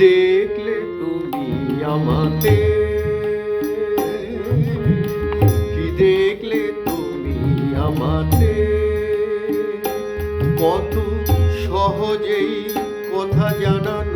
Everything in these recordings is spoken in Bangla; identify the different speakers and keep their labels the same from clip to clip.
Speaker 1: দেখলে তুমি আমাতে কি দেখলে তুমি আমাতে কত সহজেই কথা জানানো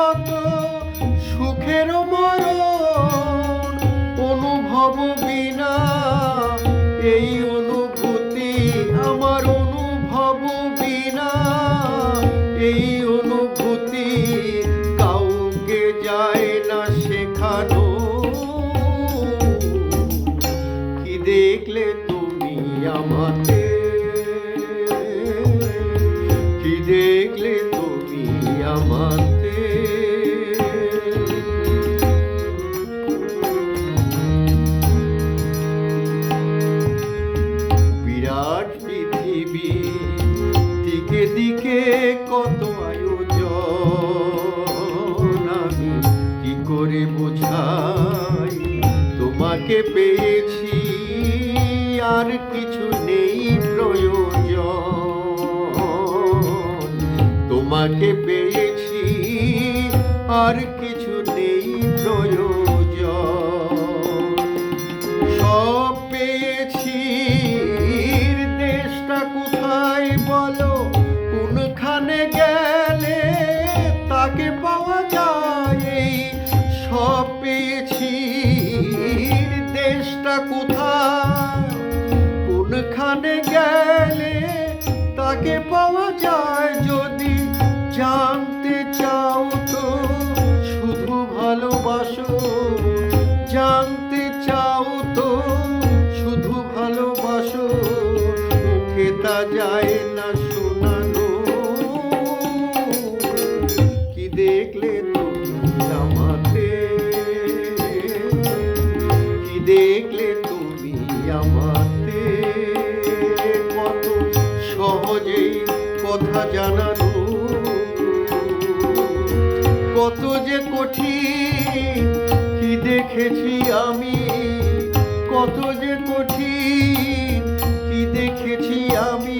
Speaker 1: এই অনুভূতি আমার অনুভব বিনা। এই অনুভূতি কাউকে যায় না শেখানো। কি দেখলে তুমি আমাকে? কি দেখলে তুমি আমাকে? কত আয়োজন আমি কি করে বোঝাই? তোমাকে পেয়েছি আর কিছু নেই প্রয়োজন। তোমাকে পেয়েছি আর কোনখানে গেলে তাকে পাওয়া যায় যদি জানতে চাও তো। শুধু ভালোবাসো, জানতে চাও তো। শুধু ভালোবাসো, মুখে তা যায় না শোনানো। কি দেখলে তুমি আমাকে? কি দেখলে তুমি আমাকে? জানানো। কত যে কঠিন কি দেখেছি আমি কত যে কঠিন কি দেখেছি আমি।